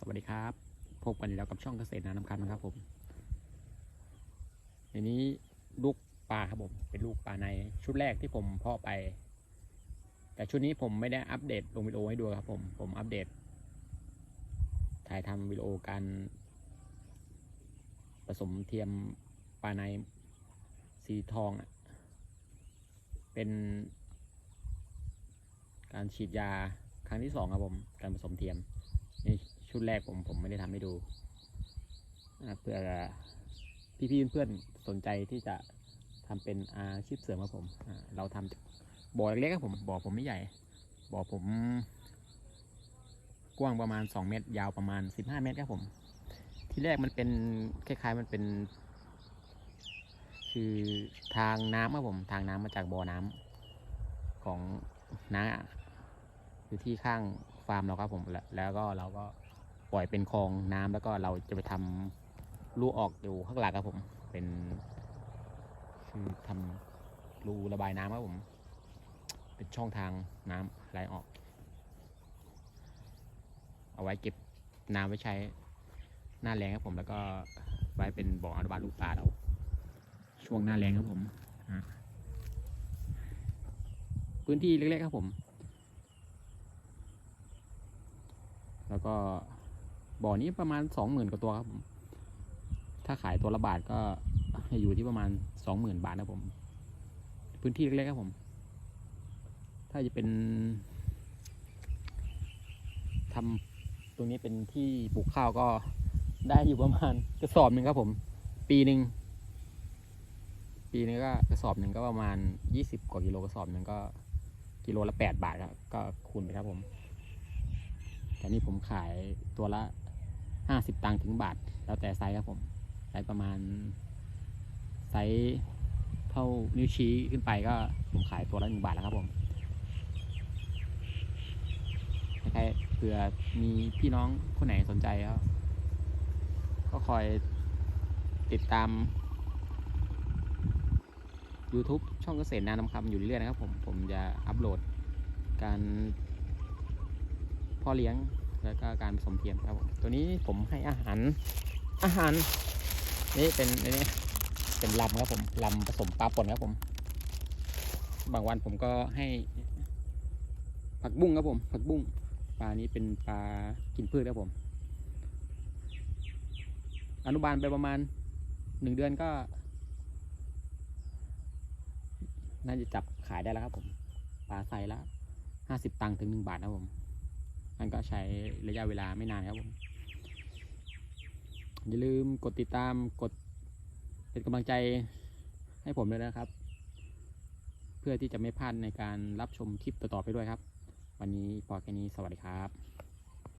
สวัสดีครับ พบกันอีกแล้วกับช่องเกษตรนาน้ำคันนะครับผมอันนี้ลูกปลาครับผม เป็นลูกปลาในชุดแรกที่ผมเพาะไป แต่ชุดนี้ผมไม่ได้อัปเดตลงวิดีโอให้ดูครับผม ผมอัปเดต ถ่ายทำวิดีโอการผสมเทียมปลาในสีทองอะเป็นการฉีดยาครั้งที่สองครับผม การผสมเทียมนี่ ชุดแรกผมผมไม่ได้ทำให้ดูเพื่อพี่ๆเพื่อนๆสนใจที่จะทำเป็นอาชีพเสริมครับผมเราทำจาบ่อเล็กๆครับผมบ่อผมไม่ใหญ่บ่อผม กว้างประมาณ 2 เมตร ยาวประมาณ 15 เมตรครับผม ที่แรกมันเป็นคล้ายๆมันเป็น คือทางน้ำครับผม ทางน้ำมาจากบ่อน้ำของน้าอยู่ที่ข้างฟาร์มเราครับผมแล้วก็เราก็ ปล่อยเป็นคลองน้ำแล้วก็เราจะไปทำรูออกอยู่ข้างหลังครับผม เป็นคือทำรูระบายน้ำครับผม เป็นช่องทางน้ำไหลออก เอาไว้เก็บน้ำไว้ใช้หน้าแรงครับผม แล้วก็ไว้เป็นบ่ออนุบาลลูกปลาเรา ช่วงหน้าแรงครับผมพื้นที่เล็กๆครับผม แล้วก็ บ่อนี้ประมาณสองหมื่นกว่าตัวครับผมถ้าขายตัวละบาทก็อยู่ที่ประมาณสองหมื่นบาทนะผม พื้นที่เล็กๆครับผม ถ้าจะเป็นทำตรงนี้เป็นที่ปลูกข้าวก็ได้อยู่ประมาณกระสอบหนึ่งครับผม ปีหนึ่งปีนึงก็กระสอบหนึ่งก็ประมาณยี่สิบกว่ากิโลกระสอบหนึ่งก็กิโลละแปดบาทครับก็คูณไปครับผมแต่นี่ผมขายตัวละ ห้าสิบตังค์ถึงบาท แล้วแต่ไซส์ครับผมไซส์ประมาณ ไซส์เท่านิ้วชี้ขึ้นไปก็ผมขายตัวละหนึ่งบาทแล้วครับผมใครเผื่อมีพี่น้องคนไหนสนใจก็ก็คอยติดตาม YouTube ช่องเกษตรนานำคำอยู่เรื่อยๆนะครับผม ผมจะอัปโหลดการพ่อเลี้ยง แล้วก็การผสมเทียมครับผมตัวนี้ผมให้อาหารอาหาร นี่เป็นนนี้เป็นลำครับผมลำผสมปลาป่นครับผม บางวันผมก็ให้ ผักบุ้งครับผม ผักบุ้งปลานี้เป็นปลากินพืชครับผม อนุบาลไปประมาณหนึ่งเดือนก็น่าจะจับขายได้แล้วครับผม ปลาไซส์ละห้าสิบตังค์ถึงหนึ่งบาทนะผม มันก็ใช้ระยะเวลาไม่นานครับผมอย่าลืมกดติดตามกดเป็นกำลังใจให้ผมด้วยนะครับ เพื่อที่จะไม่พลาดในการรับชมคลิปต่อๆไปด้วยครับ วันนี้พอแค่นี้สวัสดีครับ